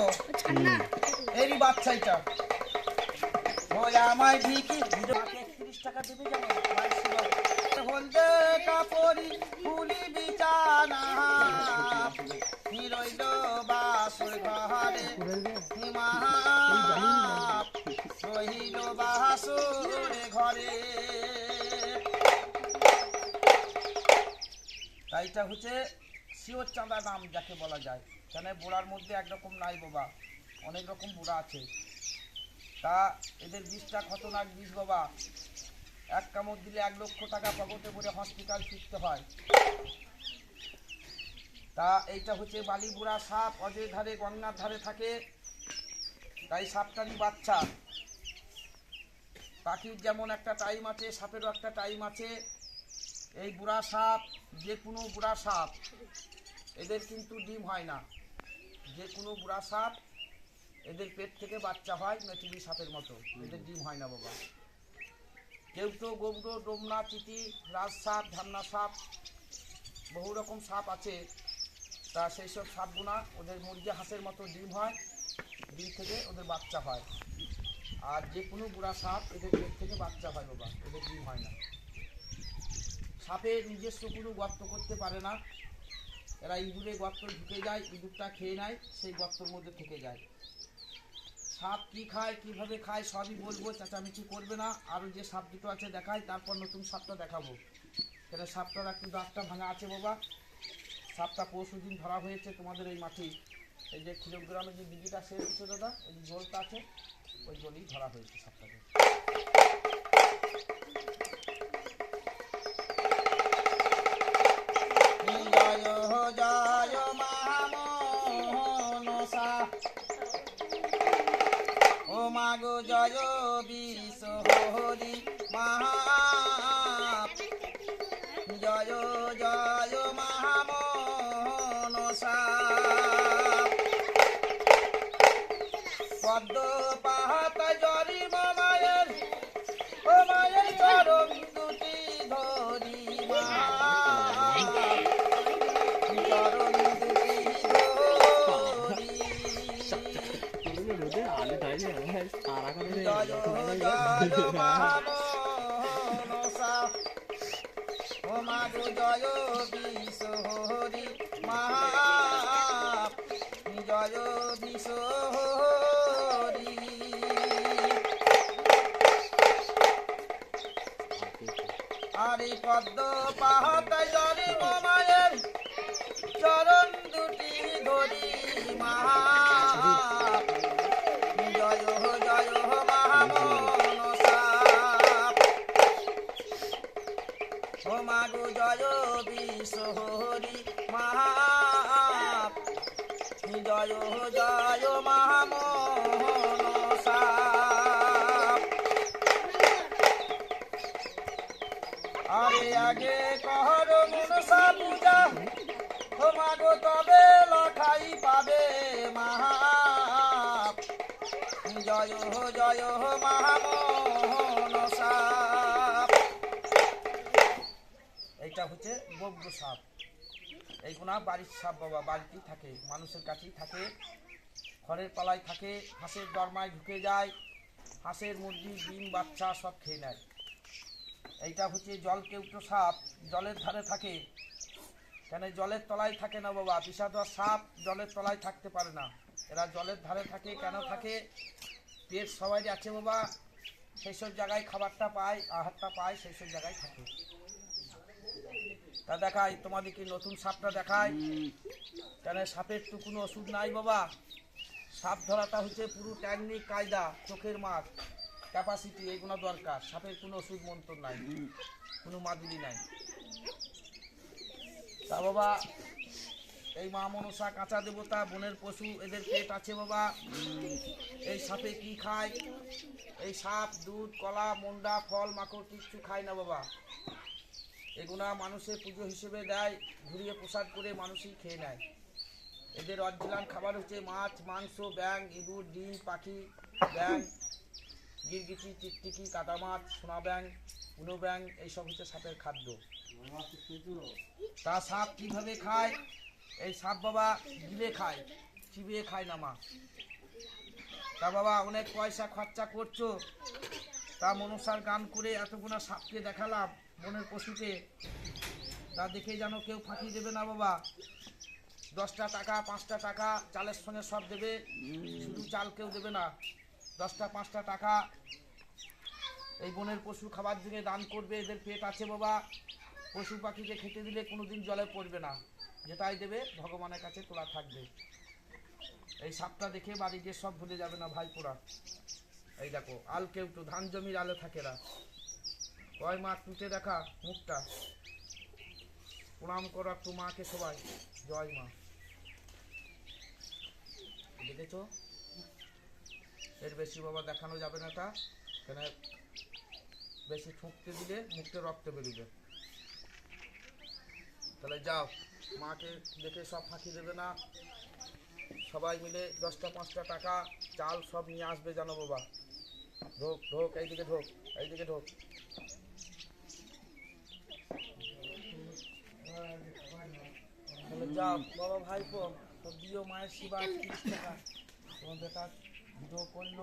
তো এরই বাচ্চা এটা ওই আমায় ঢিকি আমাকে টাকা দেবে জানো? মায়ের সেবা। হলদে কাপড়ি ফুলি বিছানা কি রইল বাসর ঘরে? হিমা রহিল বাসর ঘরে। তাইটা হচ্ছে শিওর চাঁদা নাম যাকে বলা যায়। কেন বুড়ার মধ্যে একরকম নাই বাবা, অনেক রকম বুড়া আছে। তা এদের বিষটা খতরনাক বিষ বাবা? এক কামড় দিলে এক লক্ষ টাকা পকেটে ভরে হসপিটাল ফিরতে হয়। তা এইটা হচ্ছে বালি বুড়া সাপ, অজয় ধারে, গঙ্গার ধারে থাকে। তাই সাপটারই বাচ্চা। পাখির যেমন একটা টাইম আছে, সাপেরও একটা টাইম আছে। এই বুড়া সাপ যে কোনো বুড়া সাপ, এদের কিন্তু ডিম হয় না। যে কোনো বুড়া সাপ এদের পেট থেকে বাচ্চা হয় মেথিলি সাপের মতো। এদের ডিম হয় না বাবা। কেউ তো গোবর ডোমনা চিটি রাজ সাপ ধান্না সাপ, বহু রকম সাপ আছে। তা সেই সব সাপগুনা ওদের মুরগি হাঁসের মতো ডিম হয়, ডিম থেকে ওদের বাচ্চা হয়। আর যে কোনো বুড়া সাপ এদের পেট থেকে বাচ্চা হয় বাবা, এদের ডিম হয় না। সাপে নিজস্ব কোনো গর্ত করতে পারে না। এরা ইঁদুরে গর্ত ঢুকে যায়, ইঁদুরটা খেয়ে নেয়, সেই গর্তর মধ্যে থেকে যায়। সাপ কি খায়, কীভাবে খায়, সবই বলব, চেঁচামেচি করবে না। আরও যে সাপ দুটো আছে দেখাই, তারপর নতুন সাপটা দেখাবো। সেটা সাপটার একটু দাঁতটা ভাঙা আছে বাবা। সাপটা পরশু দিন ধরা হয়েছে তোমাদের এই মাঠে। এই যে খিলগ্রামে যে দিদিটা শেষ হচ্ছে দাদা ওই জলটা আছে, ওই জলেই ধরা হয়েছে সাপটাকে। জয় মহামনসা ও জয় বিষ হরি জয় জয় মহামনসা পদ্ম করে জয় বিষ হরি মহা জয় বিষ হরি আরে পদ্ম পাহাত জরে চরণ মাগো জয় বিষ হরি মহা জয় হো জয় মহামনসা আরে আগে কহর মনসা পূজা ও মাগো তবে লখাই পাবে মহা জয় জয় মহামনসা এইটা হচ্ছে বব্য সাপ। এইগুলা বাড়ির সাপ বাবা, বাড়িতেই থাকে, মানুষের কাছেই থাকে। খড়ের পালায় থাকে, হাঁসের দরমায় ঢুকে যায়, হাঁসের মুরগি, ডিম, বাচ্চা সব খেয়ে নেয়। এইটা হচ্ছে জল কেউটো সাপ, জলের ধারে থাকে। কেন জলের তলায় থাকে না বাবা বিষাদর সাপ জলের তলায় থাকতে পারে না। এরা জলের ধারে থাকে, কেন থাকে? পেট সবাই আছে বাবা সেই সব জায়গায় খাবারটা পায়, আহারটা পায় সেই সব জায়গায় থাকে। তা দেখাই তোমাদেরকে নতুন সাপটা দেখায় কেন সাপের তো কোনো ওষুধ নাই বাবা। সাপ ধরাটা হচ্ছে পুরো টেকনিক কায়দা, চোখের মাছ ক্যাপাসিটি এগুলো দরকার। সাপের কোনো ওষুধ মন্ত্র নাই, কোনো মাদুলি নাই। তা বাবা, এই মা মনসা, কাঁচা দেবতা, বনের পশু, এদের পেট আছে বাবা। এই সাপে কি খায়? এই সাপ, দুধ, কলা, মন্ডা, ফল, মাকড় কিচ্ছু খায় না বাবা। এগুলা মানুষের পুজো হিসেবে দেয়, ঘুরিয়ে প্রসাদ করে মানুষই খেয়ে নেয়। এদের অরিজিনাল খাবার হচ্ছে মাছ, মাংস ব্যাং ইঁদুর, ডিম, পাখি ব্যাং গিরগিটি, টিকটিকি কাটা মাছ, সোনা ব্যাং উনো ব্যাং এইসব হচ্ছে সাপের খাদ্য। তা সাপ কীভাবে খায়? এই সাপ বাবা গিলে খায়, চিবিয়ে খায় না মা। তা বাবা অনেক পয়সা খরচা করছ তা মনসার গান করে এতগুলো সাপকে দেখালাম বনের পশুকে তা দেখে যেন কেউ ফাঁকি দেবে না বাবা। দশটা টাকা, পাঁচটা টাকা, চালের সঙ্গে সব দেবে। শুধু চাল কেউ দেবে না। দশটা, পাঁচটা টাকা। এই বনের পশু খাবার দিকে দান করবে, এদের পেট আছে বাবা। পশু পাখিকে খেতে দিলে কোনোদিন জলে পড়বে না। যেটাই দেবে, ভগবানের কাছে তোলা থাকবে। এই সাপটা দেখে বাড়ি গিয়ে সব ভুলে যাবে না ভাইপোরা। এই দেখো, আল কেউ তো ধান জমির আলো থাকে না কয় মা টুটে দেখা মুখটা। প্রণাম করো একটু মাকে সবাই। জয় মা। দেখেছ? এর বেশি বাবা দেখানো যাবে না তা। এখানে বেশি ঠুকতে দিলে মুখতে রক্ত বেরোবে। তাহলে যাও, মাকে দেখে সব ফাঁকি দেবে না। সবাই মিলে দশটা পাঁচটা টাকা, চাল সব নিয়ে আসবে জানো বাবা। ঢোক ঢোক, এইদিকে ঢোক এইদিকে ঢোক। যা বাবা ভাইপো দিও মায়ের শিবা তিরিশ টাকা। বেটা ভিডিও করল।